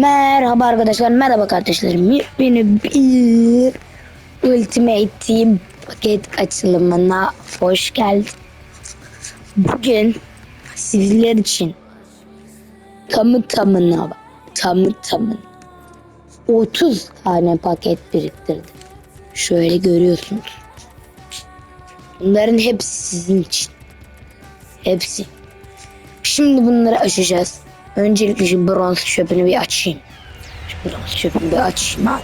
Merhaba arkadaşlar, merhaba kardeşlerim. Yepyeni bir Ultimate Team paket açılımına hoş geldin. Bugün sizler için tamı tamına tamı tamına 30 tane paket biriktirdim. Şöyle görüyorsunuz. Bunların hepsi sizin için. Hepsi. Şimdi bunları açacağız. Öncelikle şu bronz çöpünü bir açayım. Şu bronz çöpünü bir açayım abi.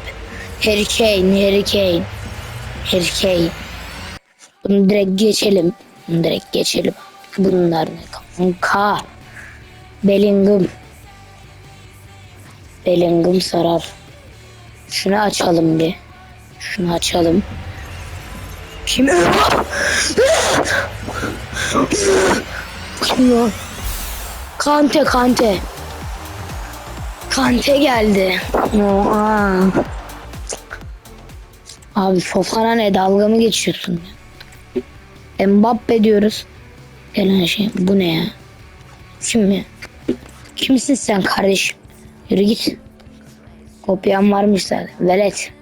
Harry Kane, Harry Kane. Harry Kane. Bunu direkt geçelim. Bunu direkt geçelim. Bunlar ne kanka? Bellingham. Bellingham sarar. Şunu açalım bir. Şunu açalım. Kim? Kim o? Kante Kante. Kante geldi. Oha. Abi Fofana ne dalga mı geçiyorsun? Mbappe diyoruz. Gelen şey bu ne ya? Kim ya? Kimsin sen kardeşim? Yürü git. Kopyan varmış zaten. Velet.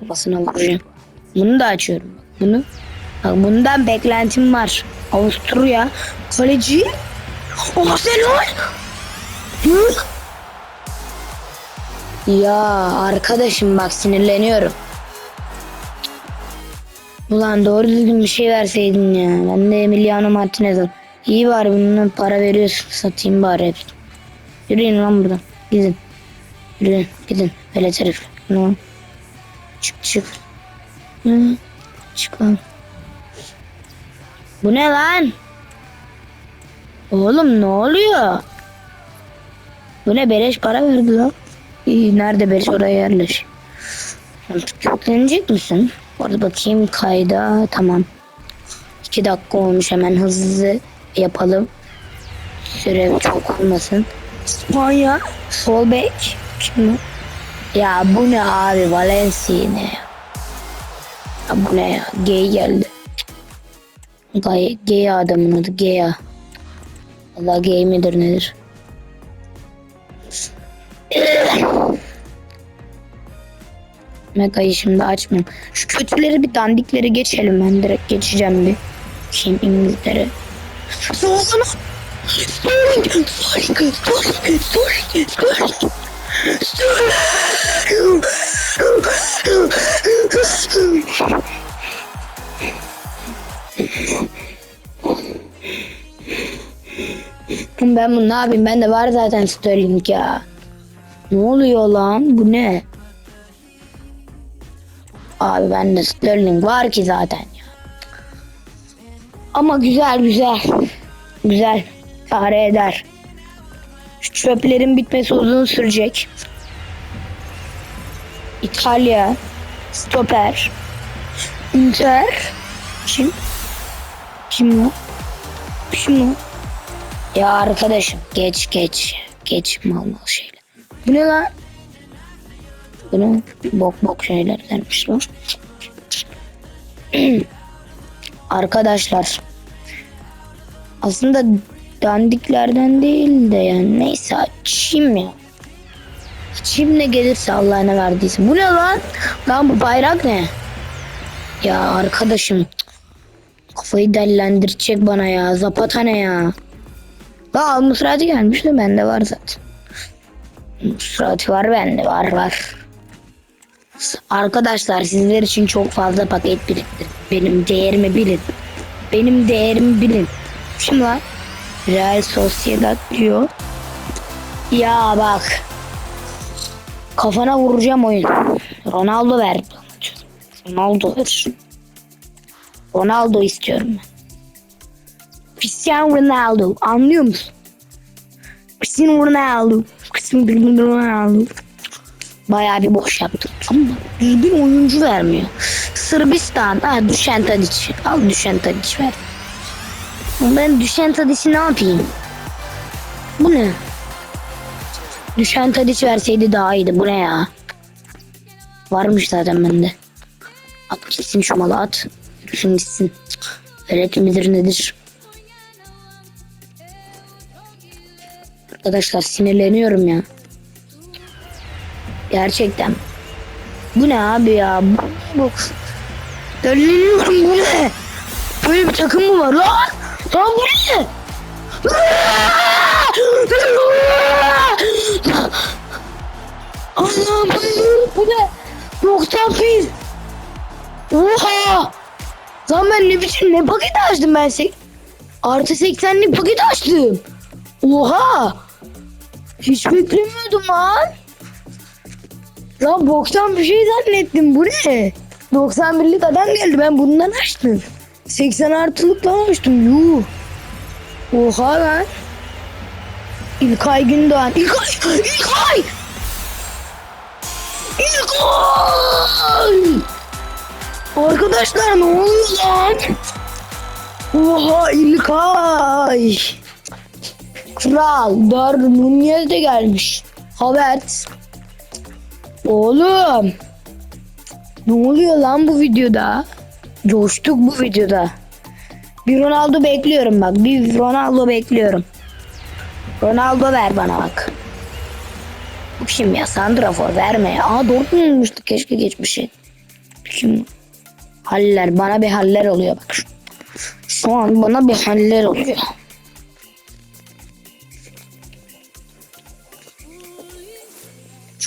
Kafasına vuracağım. Bunu da açıyorum. Bunu. Bak bundan beklentim var. Avusturya. Kaleci. Arsenal. Ya arkadaşım bak sinirleniyorum. Ulan doğru düzgün bir şey verseydin ya. Ben de Emiliano Martinez'im. İyi var bunun para veriyorsun. Satayım bari hepsini. Yürüyün lan buradan. Gidin. Yürüyün. Gidin. Velet herif. Tamam. Çık çık. Hı. Çık lan. Bu ne lan? Oğlum ne oluyor? Ne beleş para verdi lan. İyi nerede beleş oraya yerleş. Yüklenecek misin? Orada bakayım kayda tamam. İki dakika olmuş hemen hızlı yapalım. Süre çok olmasın. İspanya sol bek kim? Ya bu ne abi Valencia ne ya? ya bu ne ya? Gay geldi. Gay, gay adamın adı gay. Allah gay midir nedir? Mega'yı şimdi açmayayım. Şu kötüleri bir dandikleri geçelim. Ben direkt geçeceğim bir. Kim İngiltere. Sterling. Sterling. Sterling. Sterling. Sterling. Sterling. Ben bunu ne yapayım? Ben de var zaten Sterling ya. Ne oluyor lan? Bu ne? Abi bende Sterling var ki zaten ya. Ama güzel güzel. Güzel. Fare eder. Şu çöplerin bitmesi uzun sürecek. İtalya. Stoper. Inter. Kim? Kim o? Kim o? Ya arkadaşım geç geç. Geç mal mal şeyler. Bu ne lan? Bu ne? Bok bok şeyler gelmiş lan. Arkadaşlar. Aslında dandiklerden değil de yani neyse açayım ya. Açayım ne gelirse Allah ne verdiyse. Bu ne lan? Lan bu bayrak ne? Ya arkadaşım. Kafayı dellendirecek bana ya. Zapata ne ya? Aa Musrati gelmiş de bende var zaten. Musrati var bende var var. Arkadaşlar sizler için çok fazla paket biriktirdim. Benim değerimi bilin. Benim değerimi bilin. Kim lan? Real Sociedad diyor. Ya bak. Kafana vuracağım oyun. Ronaldo ver. Ronaldo ver. Ronaldo istiyorum ben. Cristiano Ronaldo. Anlıyor musun? Cristiano Ronaldo. Bayağı bir boş yaptım. Ama düzgün oyuncu vermiyor. Sırbistan. Ha Düşen Tadiç. Al Düşen Tadiç ver. Ben Düşen Tadiç'i ne yapayım? Bu ne? Düşen Tadiç verseydi daha iyiydi. Bu ne ya? Varmış zaten bende. At gitsin şu malı at. Yürüsün gitsin. Öğretim midir nedir? Arkadaşlar sinirleniyorum ya. Gerçekten. Bu ne abi ya? Bu, bu. Deliriyorum bu ne? Böyle bir takım mı var lan? Lan bu ne? Allah'ım bu ne? 90 fil. Oha! Lan ben ne biçim ne paket açtım ben Artı 80'lik paket açtım. Oha! Hiç beklemiyordum lan. Lan boktan bir şey zannettim. Bu ne? 91'lik adam geldi. Ben bundan açtım. 80 artılıktan açtım. Yuh. Oha lan. İlkay Gündoğan. İlkay! İlkay! İlkay! Arkadaşlar ne oluyor lan? Oha İlkay! Kral Darwin de gelmiş. Havet. Oğlum. Ne oluyor lan bu videoda? Coştuk bu videoda. Bir Ronaldo bekliyorum bak. Bir Ronaldo bekliyorum. Ronaldo ver bana bak. Kim ya? Santrafor verme ya. Aa Dortmund'muştu keşke geçmişi. Kim? Haller bana bir haller oluyor bak. Şu an bana bir haller oluyor.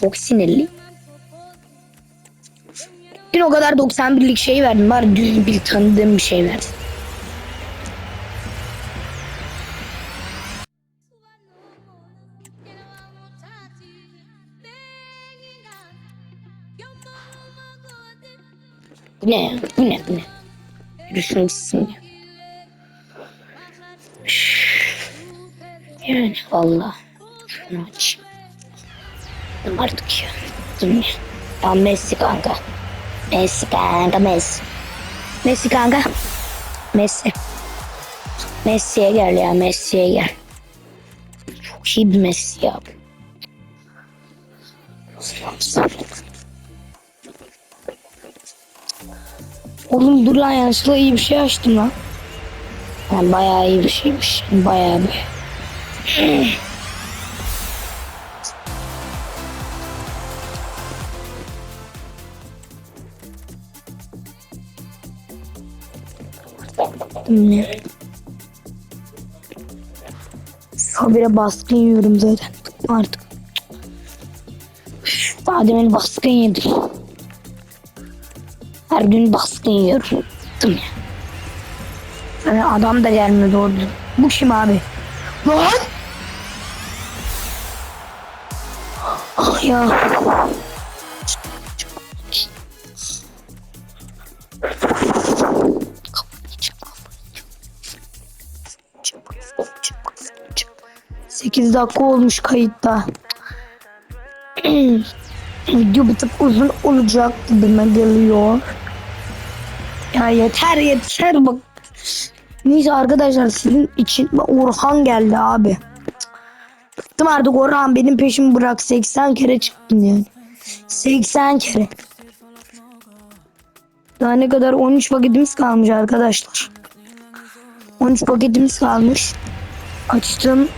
Çok sinirli. Dün o kadar 91'lik şey verdim. Var düz bir tanıdığım bir şey verdim. Bu ne? Bu ne? Bu ne? Yürüsün gitsin ya. Yani valla. Şunu açayım. Bıktım ya. Bıktım ya. Ya Messi kanka. Messi kanka Messi. Messi kanka. Messi. Messi'ye gel ya Messi'ye gel. Çok iyi bir Messi ya. Oğlum dur lan yanlışlıkla iyi bir şey açtım lan. Yani bayağı iyi bir şeymiş. Bayağı bir. Ne? Sabire baskın yiyorum zaten. Artık. Daha demin baskın yedim. Her gün baskın yiyorum. Yani adam da doğru. düzgün. Bu kim abi? Lan! Ah ya. Sekiz dakika olmuş kayıtta. Video bir tık uzun olacak gibime geliyor. Ya yeter yeter bak. Neyse arkadaşlar sizin için Orhan geldi abi. Bıktım artık Orhan benim peşimi bırak 80 kere çıktın yani. 80 kere. Daha ne kadar 13 paketimiz kalmış arkadaşlar. 13 paketimiz kalmış. Açtım.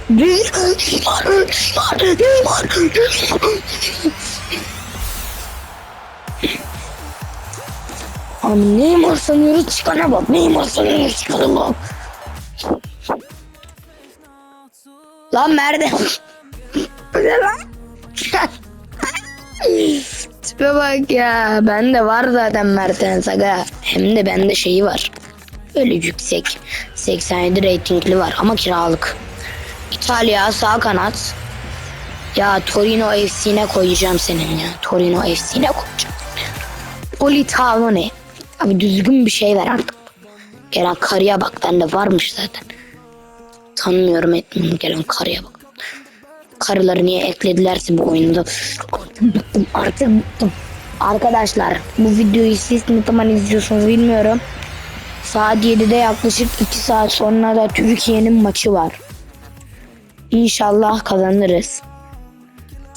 Abi Neymar sanıyoruz çıkana bak. Neymar sanıyoruz çıkana bak. Lan. Bu ne lan? Tipe bak ya. Bende var zaten Mertens aga. Hem de bende şeyi var. Öyle yüksek. 87 reytingli var ama kiralık. İtalya sağ kanat. Ya Torino FC'ne koyacağım senin ya. Torino FC'ne koyacağım. Politano? Abi düzgün bir şey ver artık. Gelen karıya bak bende varmış zaten. Tanımıyorum etmiyorum gelen karıya bak. Karıları niye ekledilerse bu oyunda. Artık. Arkadaşlar bu videoyu siz ne zaman izliyorsunuz bilmiyorum. Saat 7'de yaklaşık 2 saat sonra da Türkiye'nin maçı var. İnşallah kazanırız.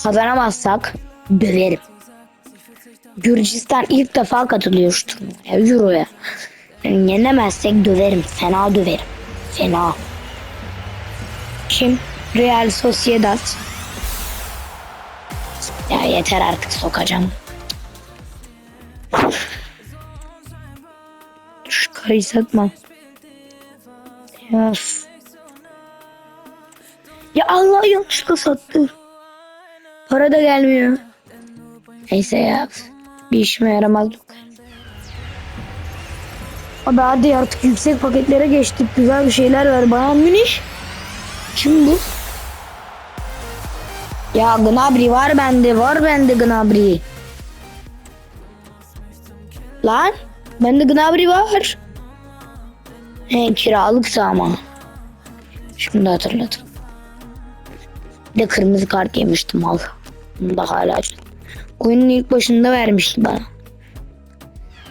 Kazanamazsak döverim. Gürcistan ilk defa katılıyor turnuvaya, Euro'ya. Yenemezsek döverim, fena döverim. Fena. Kim? Real Sociedad. Ya yeter artık sokacağım. Şu karıyı satma. Ya. Ya Allah yanlışlıkla sattı. Para da gelmiyor. Neyse ya. Bir işime yaramaz kadar. Abi hadi artık yüksek paketlere geçtik. Güzel bir şeyler ver. Bayan Münih. Kim bu? Ya Gnabry var bende. Var bende Gnabry. Lan. Bende Gnabry var. He kiralıksa ama. Şimdi hatırladım. Bir de kırmızı kart yemiştim al. Bunu da hala Oyunun ilk başında vermişti bana.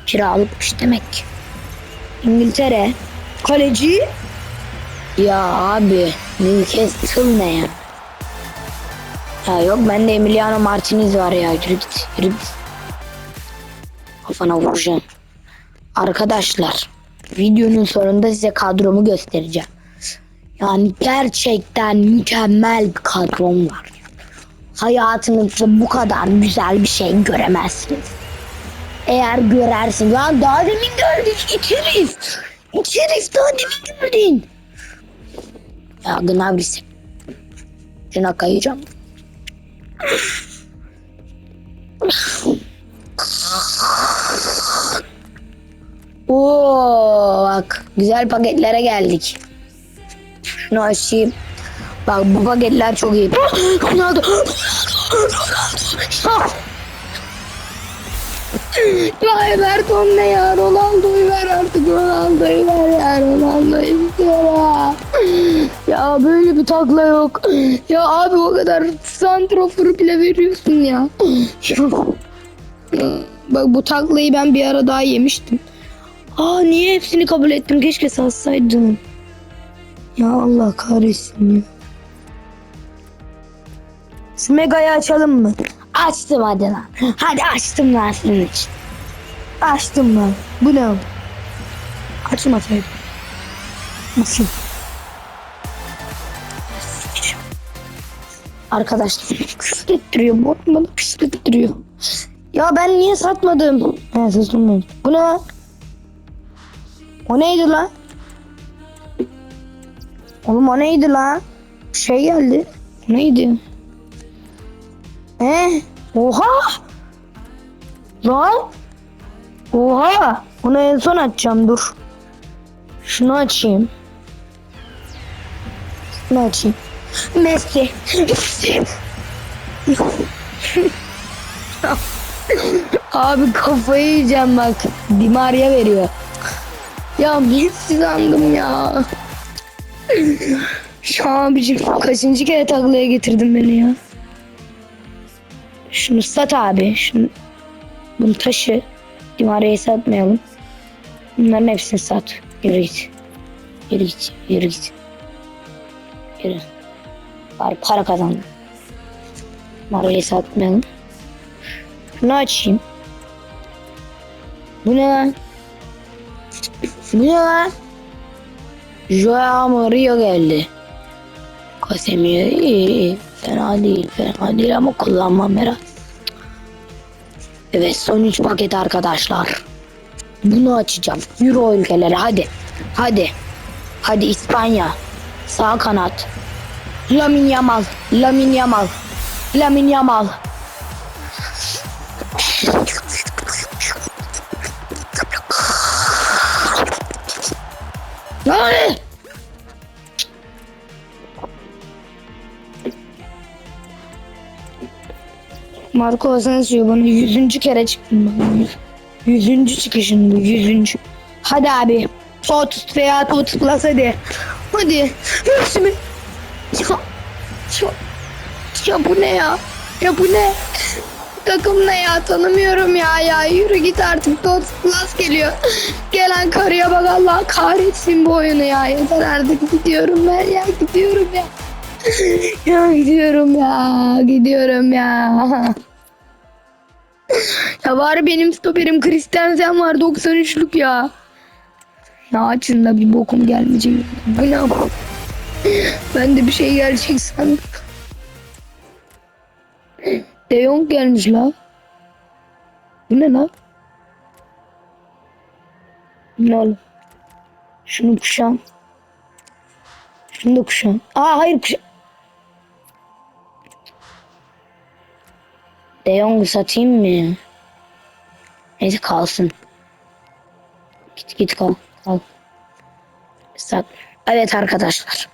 Kiralıkmış demek ki. İngiltere. Kaleci. Ya abi Newcastle ne ya? Ya yok bende Emiliano Martinez var ya. Yürü git. Yürü git. Kafana vuracağım. Arkadaşlar videonun sonunda size kadromu göstereceğim. Yani gerçekten mükemmel bir kadrom var. Hayatınızda bu kadar güzel bir şey göremezsiniz. Eğer görersin. Lan daha demin gördük. İçeriz. İçeriz daha demin gördün. Ya Gnabry'si. Şuna kayacağım. Oo bak güzel paketlere geldik. Şunu açayım. Bak bu paketler çok iyi. Ronaldo. Ronaldo. Ya Everton ne ya? Ronaldo'yu ver artık. Ronaldo'yu ver ya. Ronaldo'yu ya. Ya böyle bir takla yok. Ya abi o kadar santroforu bile veriyorsun ya. Bak bu taklayı ben bir ara daha yemiştim. Aa niye hepsini kabul ettim? Keşke satsaydım. Ya Allah kahretsin ya. Şu megayı açalım mı? Açtım hadi lan. Hadi açtım lan senin için. Açtım lan. Bu ne? Açmasaydım. Nasıl? Arkadaşlar küfrettiriyor. Bu bana küfrettiriyor. Ya ben niye satmadım? He satmadım. Bu ne? O neydi lan? Oğlum o neydi lan? Şey geldi. Neydi? He? Oha! Lan! Oha! Bunu en son açacağım dur. Şunu açayım. Şunu açayım. Messi. Abi kafayı yiyeceğim bak. Di Maria veriyor. Ya Messi sandım ya. Şu abicim kaçıncı kere taklaya getirdin beni ya. Şunu sat abi. Şunu, bunu taşı. Dimare'yi satmayalım. Bunların hepsini sat. Yürü git. Yürü git. Yürü git. Yürü. Bari para kazandım. Dimare'yi satmayalım. Şunu açayım. Bu ne lan? Bu ne lan? Joao Mario geldi. Casemiro iyi, iyi. Fena değil, fena değil ama kullanmam herhalde. Evet son 3 paket arkadaşlar. Bunu açacağım. Euro ülkeleri hadi. Hadi. Hadi İspanya. Sağ kanat. Lamin Yamal. Lamin Yamal. Lamin Yamal. Marco Asensio bana yüzüncü kere çıktım. Yüzüncü çıkışım bu yüzüncü. Hadi abi. Tot veya tot plus hadi. Hadi. Hepsini. Ya, ya, ya bu ne ya? Ya bu ne? Takım ne ya? Tanımıyorum ya ya. Yürü git artık. Tot plus geliyor. Gelen karıya bak Allah kahretsin bu oyunu ya. Yeter artık gidiyorum ben ya. Gidiyorum ya. ya gidiyorum ya. Gidiyorum ya. Ya bari benim stoperim Christensen var 93'lük ya. Ya açın da bir bokum gelmeyecek. Bu ne? Ben de bir şey gelecek sandım. De Jong gelmiş la. Bu ne la? Ne oğlum? Şunu kuşan. Şunu da kuşan. Aa hayır kuşan. De Jong'u satayım mı? Neyse kalsın. Git git kal. Kal. Sat. Evet arkadaşlar.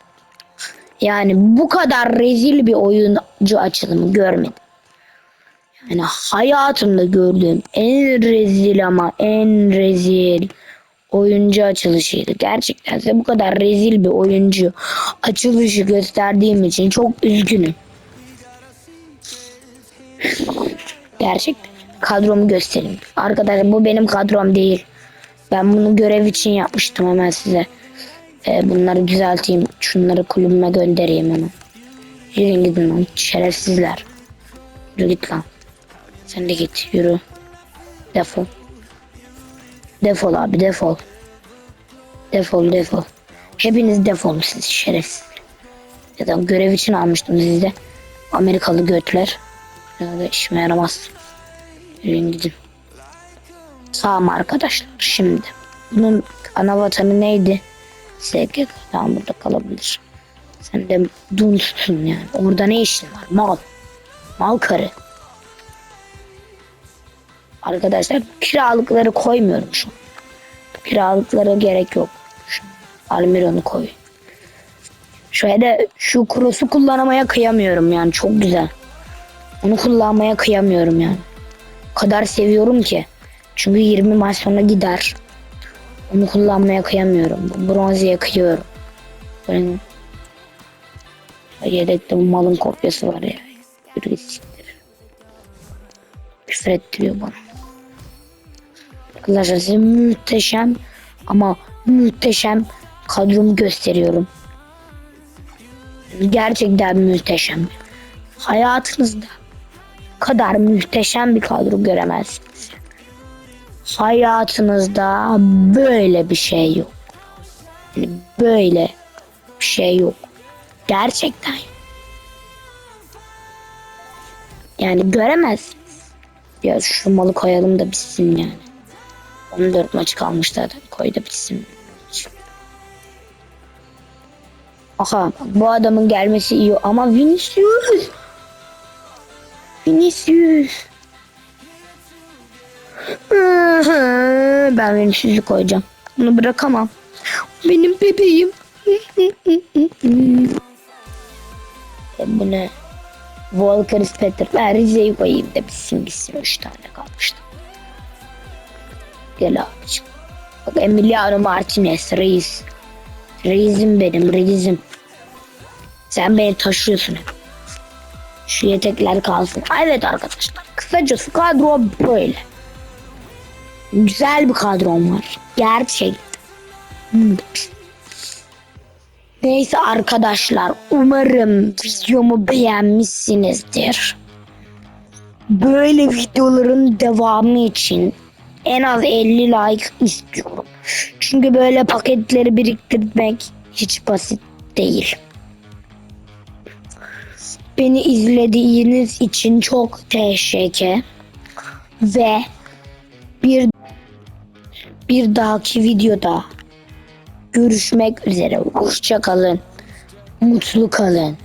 Yani bu kadar rezil bir oyuncu açılımı görmedim. Yani hayatımda gördüğüm en rezil ama en rezil oyuncu açılışıydı. Gerçekten size bu kadar rezil bir oyuncu açılışı gösterdiğim için çok üzgünüm. Gerçekten. Kadromu göstereyim. Arkadaşlar bu benim kadrom değil. Ben bunu görev için yapmıştım hemen size. Ee, bunları düzelteyim. Şunları kulübüme göndereyim hemen. Yürüyün gidin lan. Şerefsizler. Yürü git lan. Sen de git. Yürü. Defol. Defol abi defol. Defol defol. Hepiniz defolun siz şerefsiz. Ya da görev için almıştım sizi. Amerikalı götler. Ya işime yaramaz. Yürüyün gidin. Sağ mı arkadaşlar? Şimdi. Bunun ana vatanı neydi? SGK. Tamam burada kalabilir. Sen de dunstun yani. Orada ne işin var? Mal. Mal karı. Arkadaşlar kiralıkları koymuyorum şu an. Kiralıklara gerek yok. Şu Almiron'u koy. Şöyle şu cross'u kullanmaya kıyamıyorum yani çok güzel. Onu kullanmaya kıyamıyorum yani. O kadar seviyorum ki. Çünkü 20 maç sonra gider. Onu kullanmaya kıyamıyorum. Bu Bronze'ye kıyıyorum. Böyle yedekte bu malın kopyası var ya. Git siktir. Küfür ettiriyor bana. Arkadaşlar size muhteşem ama muhteşem kadromu gösteriyorum. Gerçekten muhteşem. Hayatınızda kadar muhteşem bir kadro göremezsiniz. Hayatınızda böyle bir şey yok. Yani böyle bir şey yok. Gerçekten. Yani göremezsiniz. Ya şu malı koyalım da bitsin yani. 14 maç kalmış zaten. Koy da bitsin. Aha bu adamın gelmesi iyi ama Vinicius. Vinicius. Ben Vinicius'u koyacağım. Bunu bırakamam. Benim bebeğim. E, bu ne? Volker Spetter. Ben Rize'yi koyayım da bitsin gitsin. Üç tane kalmıştı. Gel abicim. Bak Emiliano Martinez reis. Reisim benim reisim. Sen beni taşıyorsun hep. Şu yetekler kalsın. Evet arkadaşlar. Kısacası kadro böyle. Güzel bir kadrom var. Gerçekten. Neyse arkadaşlar umarım videomu beğenmişsinizdir. Böyle videoların devamı için en az 50 like istiyorum. Çünkü böyle paketleri biriktirmek hiç basit değil. Beni izlediğiniz için çok teşekkür ve bir bir dahaki videoda görüşmek üzere. Hoşça kalın. Mutlu kalın.